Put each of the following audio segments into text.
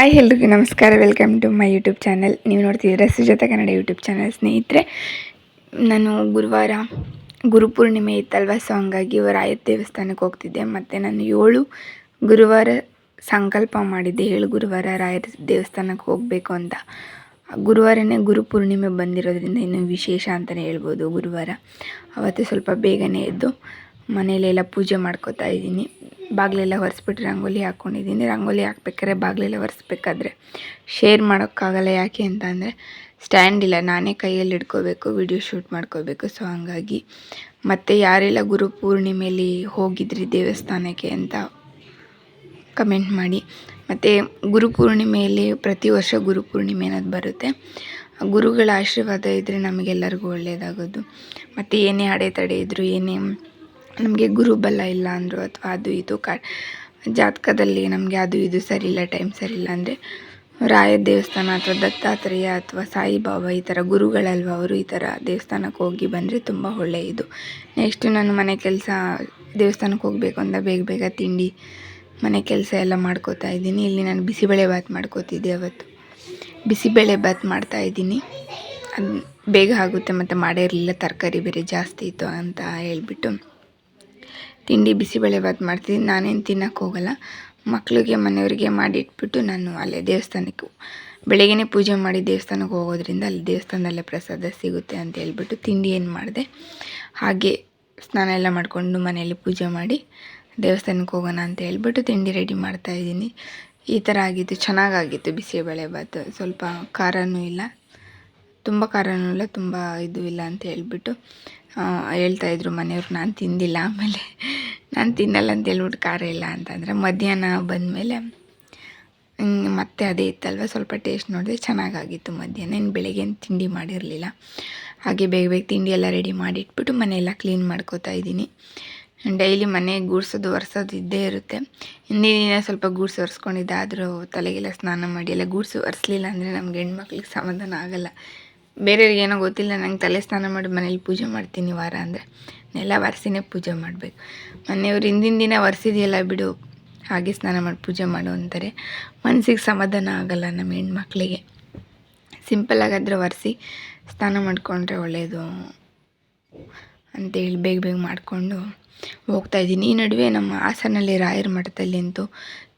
Hi ಎಲ್ರಿಗೂ ನಮಸ್ಕಾರ, welcome to my YouTube channel. ನೀವು ನೋಡ್ತಿದ್ದೀರಾ ಸುಜಾತ ಕನ್ನಡ ಯೂಟ್ಯೂಬ್ ಚಾನಲ್. ಸ್ನೇಹಿತರೆ, ನಾನು ಗುರುವಾರ ಗುರುಪೂರ್ಣಿಮೆ ಇತ್ತಲ್ವ ಸೊ ಹಂಗಾಗಿ ರಾಯ ದೇವಸ್ಥಾನಕ್ಕೆ ಹೋಗ್ತಿದ್ದೆ. ಮತ್ತು ನಾನು ಏಳು ಗುರುವಾರ ಸಂಕಲ್ಪ ಮಾಡಿದ್ದೆ. ಏಳು ಗುರುವಾರ ರಾಯರ ದೇವಸ್ಥಾನಕ್ಕೆ ಹೋಗಬೇಕು ಅಂತ. ಗುರುವಾರನೇ ಗುರುಪೂರ್ಣಿಮೆ ಬಂದಿರೋದ್ರಿಂದ ಇನ್ನೂ ವಿಶೇಷ ಅಂತಲೇ ಹೇಳ್ಬೋದು ಗುರುವಾರ. ಅವತ್ತು ಸ್ವಲ್ಪ ಬೇಗನೆ ಎದ್ದು ಮನೆಯಲ್ಲೆಲ್ಲ ಪೂಜೆ ಮಾಡ್ಕೋತಾ ಇದ್ದೀನಿ. ಬಾಗಿಲೆಲ್ಲ ಒರೆಸ್ಬಿಟ್ಟು ರಂಗೋಲಿ ಹಾಕ್ಕೊಂಡಿದ್ದೀನಿ. ರಂಗೋಲಿ ಹಾಕ್ಬೇಕಾದ್ರೆ ಬಾಗಿಲೆಲ್ಲ ಒರೆಸ್ಬೇಕಾದ್ರೆ ಶೇರ್ ಮಾಡೋಕ್ಕಾಗಲ್ಲ ಯಾಕೆ ಅಂತ ಅಂದರೆ ಸ್ಟ್ಯಾಂಡ್ ಇಲ್ಲ. ನಾನೇ ಕೈಯಲ್ಲಿ ಇಟ್ಕೋಬೇಕು ವಿಡಿಯೋ ಶೂಟ್ ಮಾಡ್ಕೋಬೇಕು. ಸೊ ಹಂಗಾಗಿ ಮತ್ತು ಯಾರೆಲ್ಲ ಗುರು ಪೂರ್ಣಿಮೆಯಲ್ಲಿ ಹೋಗಿದ್ರಿ ದೇವಸ್ಥಾನಕ್ಕೆ ಅಂತ ಕಮೆಂಟ್ ಮಾಡಿ. ಮತ್ತು ಗುರುಪೂರ್ಣಿಮೆಯಲ್ಲಿ ಪ್ರತಿ ವರ್ಷ ಗುರುಪೂರ್ಣಿಮೆ ಅನ್ನೋದು ಬರುತ್ತೆ. ಗುರುಗಳ ಆಶೀರ್ವಾದ ಇದ್ದರೆ ನಮಗೆಲ್ಲರಿಗೂ ಒಳ್ಳೆಯದಾಗೋದು ಮತ್ತು ಏನೇ ಅಡೆತಡೆ ಇದ್ದರೂ ಏನೇ ನಮಗೆ ಗುರುಬಲ ಇಲ್ಲ ಅಂದರು ಅಥವಾ ಅದು ಇದು ಕ, ಜಾತಕದಲ್ಲಿ ನಮಗೆ ಅದು ಇದು ಸರಿ ಇಲ್ಲ ಟೈಮ್ ಸರಿ ಇಲ್ಲ ಅಂದರೆ ರಾಯ ದೇವಸ್ಥಾನ ಅಥವಾ ದತ್ತಾತ್ರೇಯ ಅಥವಾ ಸಾಯಿಬಾಬಾ ಈ ಥರ ಗುರುಗಳಲ್ವ ಅವರು ಈ ಥರ ದೇವಸ್ಥಾನಕ್ಕೆ ಹೋಗಿ ಬಂದರೆ ತುಂಬ ಒಳ್ಳೆಯದು ನೆಕ್ಸ್ಟು ನಾನು ಮನೆ ಕೆಲಸ, ದೇವಸ್ಥಾನಕ್ಕೆ ಹೋಗಬೇಕು ಅಂತ ಬೇಗ ಬೇಗ ತಿಂಡಿ, ಮನೆ ಕೆಲಸ ಎಲ್ಲ ಮಾಡ್ಕೋತಾ ಇದ್ದೀನಿ. ಇಲ್ಲಿ ನಾನು ಬಿಸಿಬೇಳೆ ಬಾತ್ ಮಾಡ್ಕೋತಿದ್ದೆ ಅವತ್ತು. ಬಿಸಿಬೇಳೆ ಬಾತ್ ಮಾಡ್ತಾಯಿದ್ದೀನಿ ಅದು ಬೇಗ ಆಗುತ್ತೆ, ಮತ್ತು ಮಾಡೇ ಇರಲಿಲ್ಲ ತರಕಾರಿ ಬೇರೆ ಜಾಸ್ತಿ ಇತ್ತು ಅಂತ ಹೇಳ್ಬಿಟ್ಟು. ತಿಂಡಿ ಬಿಸಿಬೇಳೆ ಬಾತ್ ಮಾಡ್ತೀನಿ. ನಾನೇನು ತಿನ್ನೋಕ್ಕೆ ಹೋಗಲ್ಲ. ಮಕ್ಕಳಿಗೆ ಮನೆಯವರಿಗೆ ಮಾಡಿಟ್ಬಿಟ್ಟು ನಾನು ಅಲ್ಲೇ ದೇವಸ್ಥಾನಕ್ಕೆ ಬೆಳಗ್ಗೆ ಪೂಜೆ ಮಾಡಿ ದೇವಸ್ಥಾನಕ್ಕೆ ಹೋಗೋದ್ರಿಂದ ಅಲ್ಲಿ ದೇವಸ್ಥಾನದಲ್ಲೇ ಪ್ರಸಾದ ಸಿಗುತ್ತೆ ಅಂತ ಹೇಳ್ಬಿಟ್ಟು ತಿಂಡಿ ಏನು ಮಾಡಿದೆ. ಹಾಗೆ ಸ್ನಾನ ಎಲ್ಲ ಮಾಡಿಕೊಂಡು ಮನೆಯಲ್ಲಿ ಪೂಜೆ ಮಾಡಿ ದೇವಸ್ಥಾನಕ್ಕೆ ಹೋಗೋಣ ಅಂತ ಹೇಳ್ಬಿಟ್ಟು ತಿಂಡಿ ರೆಡಿ ಮಾಡ್ತಾಯಿದ್ದೀನಿ ಈ ಥರ ಆಗಿತ್ತು ಚೆನ್ನಾಗಾಗಿತ್ತು ಬಿಸಿಬೇಳೆ ಬಾತ್ ಸ್ವಲ್ಪ ಖಾರವೂ ಇಲ್ಲ. ತುಂಬ ಖಾರನೂ ಇಲ್ಲ ತುಂಬ ಇದು ಇಲ್ಲ ಅಂತ ಹೇಳ್ಬಿಟ್ಟು ಹೇಳ್ತಾಯಿದ್ರು ಮನೆಯವ್ರು, ನಾನು ತಿಂದಿಲ್ಲ ಆಮೇಲೆ, ನಾನು ತಿನ್ನಲ್ಲ ಅಂತ ಹೇಳ್ಬಿಟ್ಟು ಖಾರ ಇಲ್ಲ ಅಂತಂದರೆ, ಮಧ್ಯಾಹ್ನ ಬಂದಮೇಲೆ ಮತ್ತೆ ಅದೇ ಇತ್ತಲ್ವ, ಸ್ವಲ್ಪ ಟೇಸ್ಟ್ ನೋಡಿದೆ, ಚೆನ್ನಾಗಾಗಿತ್ತು ಮಧ್ಯಾಹ್ನ, ಇನ್ನು ಬೆಳಗ್ಗೆ ತಿಂಡಿ ಮಾಡಿರಲಿಲ್ಲ. ಹಾಗೆ ಬೇಗ ಬೇಗ ತಿಂಡಿ ಎಲ್ಲ ರೆಡಿ ಮಾಡಿಟ್ಬಿಟ್ಟು ಮನೆಯೆಲ್ಲ ಕ್ಲೀನ್ ಮಾಡ್ಕೋತಾ ಇದ್ದೀನಿ. ಡೈಲಿ ಮನೆ ಗೂಡ್ಸೋದು, ಒರೆಸೋದು ಇದ್ದೇ ಇರುತ್ತೆ. ಹಿಂದಿನ ದಿನ ಸ್ವಲ್ಪ ಗೂಡ್ಸಿ ಒರೆಸ್ಕೊಂಡಿದ್ದೆ ಆದರೂ ತಲೆಗೆಲ್ಲ ಸ್ನಾನ ಮಾಡಿ ಎಲ್ಲ ಗೂಡ್ಸಿ ಒರೆಸ್ಲಿಲ್ಲ ಅಂದರೆ ನಮ್ಗೆ ಹೆಣ್ಮಕ್ಳಿಗೆ ಸಮಾಧಾನ ಆಗೋಲ್ಲ. ಬೇರೆಯವ್ರಿಗೆ ಏನೋ ಗೊತ್ತಿಲ್ಲ, ನಂಗೆ ತಲೆ ಸ್ನಾನ ಮಾಡಿ ಮನೇಲಿ ಪೂಜೆ ಮಾಡ್ತೀನಿ ವಾರ ಅಂದರೆ. ನೆಲ ಒರೆಸಿನೇ ಪೂಜೆ ಮಾಡಬೇಕು. ಮನೆಯವ್ರು ಹಿಂದಿನ ದಿನ ಒರೆಸಿದೆಯಲ್ಲ ಬಿಡು, ಹಾಗೆ ಸ್ನಾನ ಮಾಡಿ ಪೂಜೆ ಮಾಡು ಅಂತಾರೆ. ಮನಸ್ಸಿಗೆ ಸಮಾಧಾನ ಆಗಲ್ಲ ನಮ್ಮ ಹೆಣ್ಮಕ್ಳಿಗೆ. ಸಿಂಪಲ್ಲಾಗಾದರೆ ಒರೆಸಿ ಸ್ನಾನ ಮಾಡಿಕೊಂಡ್ರೆ ಒಳ್ಳೆಯದು ಅಂತೇಳಿ ಬೇಗ ಬೇಗ ಮಾಡಿಕೊಂಡು ಹೋಗ್ತಾಯಿದ್ದೀನಿ ಈ ನಡುವೆ ನಮ್ಮ ಹಾಸನಲ್ಲಿ ರಾಯರ ಮಠದಲ್ಲಿ ಅಂತೂ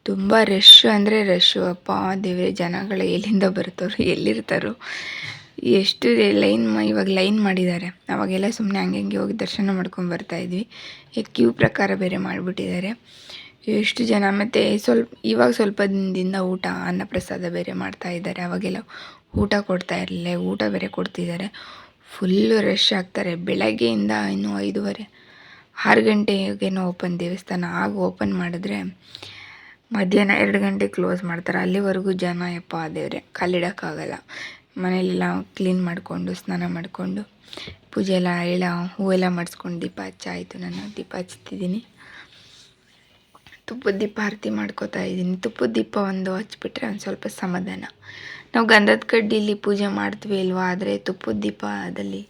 ತುಂಬ ರಶ್ ಅಂದರೆ ರಶ್ಶು ಅಪ್ಪ, ದೇವರೇ, ಜನಗಳು ಎಲ್ಲಿಂದ ಬರ್ತಾರೋ ಎಲ್ಲಿರ್ತಾರೋ. ಎಷ್ಟು ಲೈನ್ ಇವಾಗ ಲೈನ್ ಮಾಡಿದ್ದಾರೆ. ಅವಾಗೆಲ್ಲ ಸುಮ್ಮನೆ ಹಂಗೆ ಹಂಗೆ ಹೋಗಿ ದರ್ಶನ ಮಾಡ್ಕೊಂಡು ಬರ್ತಾಯಿದ್ವಿ ಈಗ ಕ್ಯೂ ಪ್ರಕಾರ ಬೇರೆ ಮಾಡಿಬಿಟ್ಟಿದ್ದಾರೆ. ಎಷ್ಟು ಜನ ಮತ್ತು ಸ್ವಲ್ಪ, ಇವಾಗ ಸ್ವಲ್ಪ ದಿನದಿಂದ ಊಟ, ಅನ್ನಪ್ರಸಾದ ಬೇರೆ ಮಾಡ್ತಾ ಇದ್ದಾರೆ. ಅವಾಗೆಲ್ಲ ಊಟ ಕೊಡ್ತಾ ಇರಲಿಲ್ಲ. ಊಟ ಬೇರೆ ಕೊಡ್ತಿದ್ದಾರೆ. ಫುಲ್ಲು ರಶ್ ಆಗ್ತಾರೆ. ಬೆಳಗ್ಗೆಯಿಂದ ಇನ್ನೂ ಐದೂವರೆ, ಆರು ಗಂಟೆಗೇನೋ ಓಪನ್ ದೇವಸ್ಥಾನ. ಆಗ ಓಪನ್ ಮಾಡಿದ್ರೆ ಮಧ್ಯಾಹ್ನ ಎರಡು ಗಂಟೆಗೆ ಕ್ಲೋಸ್ ಮಾಡ್ತಾರೆ. ಅಲ್ಲಿವರೆಗೂ ಜನ ಯಪ್ಪ ದೇವ್ರೆ ಕಾಲಿಡೋಕ್ಕಾಗಲ್ಲ ಮನೆಯಲ್ಲೆಲ್ಲ ಕ್ಲೀನ್ ಮಾಡಿಕೊಂಡು, ಸ್ನಾನ ಮಾಡಿಕೊಂಡು, ಪೂಜೆ ಎಲ್ಲ ಎಲ್ಲ ಹೂವೆಲ್ಲ ಮಾಡಿಸ್ಕೊಂಡು ದೀಪ ಹಚ್ಚಾಯಿತು ನಾನು ದೀಪ ಹಚ್ತಿದ್ದೀನಿ. ತುಪ್ಪದ ದೀಪ ಆರತಿ ಮಾಡ್ಕೋತಾ ಇದ್ದೀನಿ. ತುಪ್ಪದ ದೀಪ ಒಂದು ಹಚ್ಚಿಬಿಟ್ರೆ ಒಂದು ಸ್ವಲ್ಪ ಸಮಾಧಾನ. ನಾವು ಗಂಧದ ಕಡ್ಡಿಲಿ ಪೂಜೆ ಮಾಡ್ತೀವಿ ಇಲ್ವಾ? ಆದರೆ ತುಪ್ಪದ ದೀಪದಲ್ಲಿ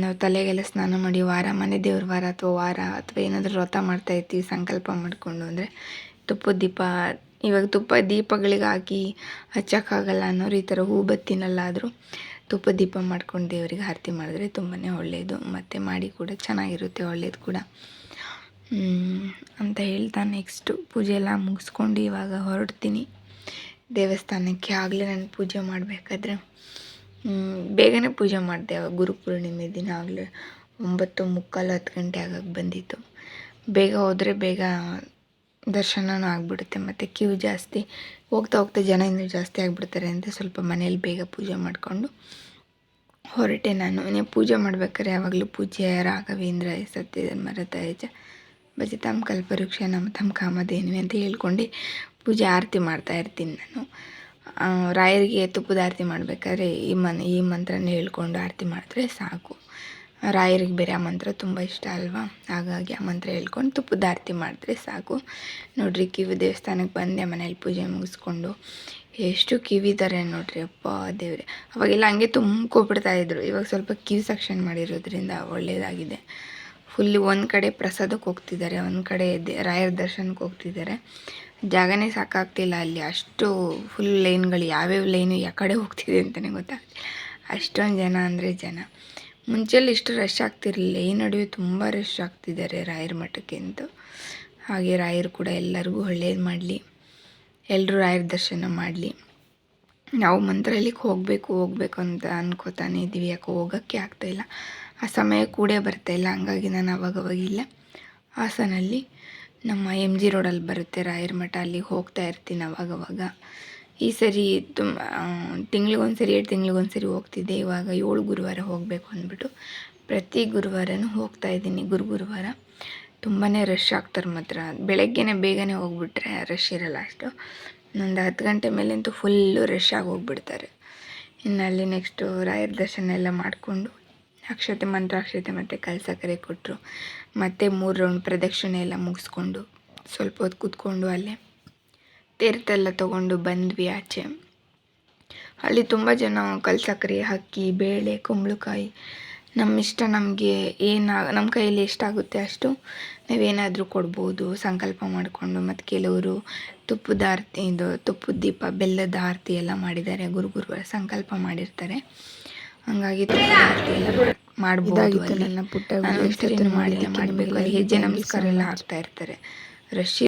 ನಾವು ತಲೆಗೆಲ್ಲ ಸ್ನಾನ ಮಾಡಿ ವಾರ, ಮನೆ ದೇವ್ರ ವಾರ ಅಥವಾ ವಾರ ಅಥವಾ ಏನಾದರೂ ವ್ರತ ಮಾಡ್ತಾಯಿರ್ತೀವಿ ಸಂಕಲ್ಪ ಮಾಡಿಕೊಂಡು. ಅಂದರೆ ತುಪ್ಪದ ದೀಪ ಇವಾಗ ತುಪ್ಪ ದೀಪಗಳಿಗೆ ಹಾಕಿ ಹಚ್ಚೋಕ್ಕಾಗಲ್ಲ ಅನ್ನೋರು ಈ ಥರ ಹೂ ಬತ್ತಿನಲ್ಲಾದರೂ ತುಪ್ಪ ದೀಪ ಮಾಡ್ಕೊಂಡು ದೇವರಿಗೆ ಆರತಿ ಮಾಡಿದ್ರೆ ತುಂಬಾ ಒಳ್ಳೆಯದು ಮತ್ತು ಮಾಡಿ ಕೂಡ ಚೆನ್ನಾಗಿರುತ್ತೆ, ಒಳ್ಳೇದು ಕೂಡ. ಅಂತ ಹೇಳ್ತಾ ನೆಕ್ಸ್ಟು ಪೂಜೆ ಎಲ್ಲ ಮುಗಿಸ್ಕೊಂಡು ಇವಾಗ ಹೊರಡ್ತೀನಿ. ದೇವಸ್ಥಾನಕ್ಕೆ ಆಗಲೇ ನಾನು ಪೂಜೆ ಮಾಡಬೇಕಾದ್ರೆ. ಬೇಗನೆ ಪೂಜೆ ಮಾಡಿದೆ ಗುರುಪೂರ್ಣಿಮೆ ದಿನ ಆಗಲೇ ಒಂಬತ್ತು ಮುಕ್ಕಾಲು ಹತ್ತು ಗಂಟೆ ಆಗಕ್ಕೆ ಬಂದಿತ್ತು. ಬೇಗ ಹೋದರೆ ಬೇಗ ದರ್ಶನವೂ ಆಗಿಬಿಡುತ್ತೆ, ಮತ್ತು ಕ್ಯೂ ಜಾಸ್ತಿ. ಹೋಗ್ತಾ ಹೋಗ್ತಾ ಜನ ಇನ್ನೂ ಜಾಸ್ತಿ ಆಗಿಬಿಡ್ತಾರೆ ಅಂತ ಸ್ವಲ್ಪ ಮನೇಲಿ ಬೇಗ ಪೂಜೆ ಮಾಡಿಕೊಂಡು ಹೊರಟೆ ನಾನು. ನೀವು ಪೂಜೆ ಮಾಡ್ಬೇಕಾದ್ರೆ ಯಾವಾಗಲೂ ಪೂಜೆ ರಾಘವೇಂದ್ರ, ಸತ್ಯಧರ್ಮ ಬಜೆ ತಮ್ಮ ಕಲ್ಪವೃಕ್ಷ ನಮ್ಮ ತಮ್ಮ ಕಾಮಧೇನು ಅಂತ ಹೇಳ್ಕೊಂಡು ಪೂಜೆ ಆರತಿ ಮಾಡ್ತಾ ಇರ್ತೀನಿ ನಾನು. ರಾಯರಿಗೆ ತುಪ್ಪದ ಆರತಿ ಮಾಡಬೇಕಾದ್ರೆ ಈ ಮನ್, ಈ ಮಂತ್ರನ ಹೇಳ್ಕೊಂಡು ಆರತಿ ಮಾಡಿದ್ರೆ ಸಾಕು. ರಾಯರಿಗೆ ಬೇರೆ ಆ ಮಂತ್ರ ತುಂಬ ಇಷ್ಟ ಅಲ್ವಾ? ಹಾಗಾಗಿ ಆ ಮಂತ್ರ ಹೇಳ್ಕೊಂಡು ತುಪ್ಪದ ಆರತಿ ಮಾಡಿದ್ರೆ ಸಾಕು. ನೋಡಿರಿ, ಕಿವಿ ದೇವಸ್ಥಾನಕ್ಕೆ ಬಂದೆ, ಮನೇಲಿ ಪೂಜೆ ಮುಗಿಸ್ಕೊಂಡು ಎಷ್ಟು ಕಿವಿದ್ದಾರೆ ನೋಡ್ರಿ ಅಪ್ಪ ದೇವ್ರೆ. ಅವಾಗೆಲ್ಲ ಹಂಗೆ ತುಂಬ್ಕೊಬಿಡ್ತಾಯಿದ್ರು ಇವಾಗ ಸ್ವಲ್ಪ ಕಿವಿ ಸೆಕ್ಷನ್ ಮಾಡಿರೋದ್ರಿಂದ ಒಳ್ಳೆಯದಾಗಿದೆ ಫುಲ್ ಒಂದು ಕಡೆ ಪ್ರಸಾದಕ್ಕೆ ಹೋಗ್ತಿದ್ದಾರೆ, ಒಂದು ಕಡೆ ರಾಯರ ದರ್ಶನಕ್ಕೆ ಹೋಗ್ತಿದ್ದಾರೆ. ಜಾಗನೇ ಸಾಕಾಗ್ತಿಲ್ಲ ಅಲ್ಲಿ. ಅಷ್ಟು ಫುಲ್ ಲೈನ್ಗಳು ಯಾವ್ಯಾವ ಲೈನು ಯಾವ ಕಡೆ ಹೋಗ್ತಿದೆ ಅಂತಲೇ ಗೊತ್ತಾಗ್ತಿಲ್ಲ. ಅಷ್ಟೊಂದು ಜನ ಅಂದರೆ ಜನ. ಮುಂಚೆಲ್ಲ ಇಷ್ಟು ರಶ್ ಆಗ್ತಿರಲಿಲ್ಲ. ಈ ನಡುವೆ ತುಂಬ ರಶ್ ಆಗ್ತಿದ್ದಾರೆ ರಾಯರ ಮಠಕ್ಕೆ ಅಂತ. ಹಾಗೆ ರಾಯರು ಕೂಡ ಎಲ್ಲರಿಗೂ ಒಳ್ಳೇದು ಮಾಡಲಿ. ಎಲ್ಲರೂ ರಾಯರ ದರ್ಶನ ಮಾಡಲಿ. ನಾವು ಮಂತ್ರಾಲಯಕ್ಕೆ ಹೋಗಬೇಕು ಹೋಗಬೇಕು ಅಂತ ಅನ್ಕೋತಾನೆ ಇದ್ದೀವಿ. ಯಾಕೆ ಹೋಗೋಕ್ಕೆ ಆಗ್ತಾಯಿಲ್ಲ ಆ ಸಮಯ ಕೂಡೇ ಬರ್ತಾಯಿಲ್ಲ ಹಂಗಾಗಿ ನಾನು ಅವಾಗವಾಗಿಲ್ಲ ಹಾಸನಲ್ಲಿ ನಮ್ಮ ಎಂ ಜಿ ರೋಡಲ್ಲಿ ಬರುತ್ತೆ ರಾಯರ ಮಠ. ಅಲ್ಲಿಗೆ ಹೋಗ್ತಾ ಇರ್ತೀನಿ ಅವಾಗವಾಗ. ಈ ಸರಿ ತುಂಬ ತಿಂಗ್ಳಿಗೊಂದು ಸರಿ ಎರಡು ತಿಂಗ್ಳಿಗೊಂದು ಸರಿ ಹೋಗ್ತಿದ್ದೆ. ಇವಾಗ ಏಳು ಗುರುವಾರ ಹೋಗಬೇಕು ಅಂದ್ಬಿಟ್ಟು ಪ್ರತಿ ಗುರುವಾರನೂ ಹೋಗ್ತಾ ಇದ್ದೀನಿ ಗುರು ಗುರುವಾರ. ತುಂಬಾ ರಶ್ ಆಗ್ತಾರೆ ಮಾತ್ರ. ಬೆಳಗ್ಗೆನೇ ಬೇಗನೆ ಹೋಗ್ಬಿಟ್ರೆ ರಶ್ ಇರಲ್ಲ ಅಷ್ಟು. ಒಂದು ಹತ್ತು ಗಂಟೆ ಮೇಲಂತೂ ಫುಲ್ಲು ರಶ್ ಆಗಿ ಹೋಗ್ಬಿಡ್ತಾರೆ. ಇನ್ನು ಅಲ್ಲಿ ನೆಕ್ಸ್ಟು ರಾಯರ ದರ್ಶನ ಎಲ್ಲ ಮಾಡಿಕೊಂಡು ಅಕ್ಷತೆ, ಮಂತ್ರಾಕ್ಷತೆ ಮತ್ತು ಕಲಸ ಕರೆ ಕೊಟ್ಟರು ಮತ್ತು ಮೂರು ರೌಂಡ್ ಪ್ರದಕ್ಷಿಣೆ ಎಲ್ಲ ಮುಗಿಸ್ಕೊಂಡು ಸ್ವಲ್ಪ ಹೊತ್ತು ಕೂತ್ಕೊಂಡು ಅಲ್ಲೇ ತೀರ್ಥ ತಗೊಂಡು ಬಂದ್ವಿ ಆಚೆ. ಅಲ್ಲಿ ತುಂಬ ಜನ ಕಲ್ಸಕ್ರೆ ಅಕ್ಕಿ ಬೇಳೆ ಕುಂಬಳಕಾಯಿ. ನಮ್ಮ ಇಷ್ಟ ನಮಗೆ ಏನು ನಮ್ಮ ಕೈಯಲ್ಲಿ ಎಷ್ಟಾಗುತ್ತೆ ಅಷ್ಟು ನಾವೇನಾದರೂ ಕೊಡ್ಬೋದು ಸಂಕಲ್ಪ ಮಾಡಿಕೊಂಡು. ಮತ್ತು ಕೆಲವರು ತುಪ್ಪದ ಆರತಿ ಇದು ತುಪ್ಪದ ದೀಪ ಬೆಲ್ಲದ ಆರತಿ ಎಲ್ಲ ಮಾಡಿದ್ದಾರೆ. ಗುರು ಗುರುವಾರ ಸಂಕಲ್ಪ ಮಾಡಿರ್ತಾರೆ. ಹಂಗಾಗಿ ತುಪ್ಪದ ಆರತಿ ಎಲ್ಲ ಮಾಡ್ಬೋದು ನನ್ನ ಪುಟ್ಟ ಮಾಡಿಲ್ಲ ಮಾಡಬೇಕು. ಹೆಜ್ಜೆ ನಮಸ್ಕಾರ ಎಲ್ಲ ಹಾಕ್ತಾ ಇರ್ತಾರೆ. ರಶ್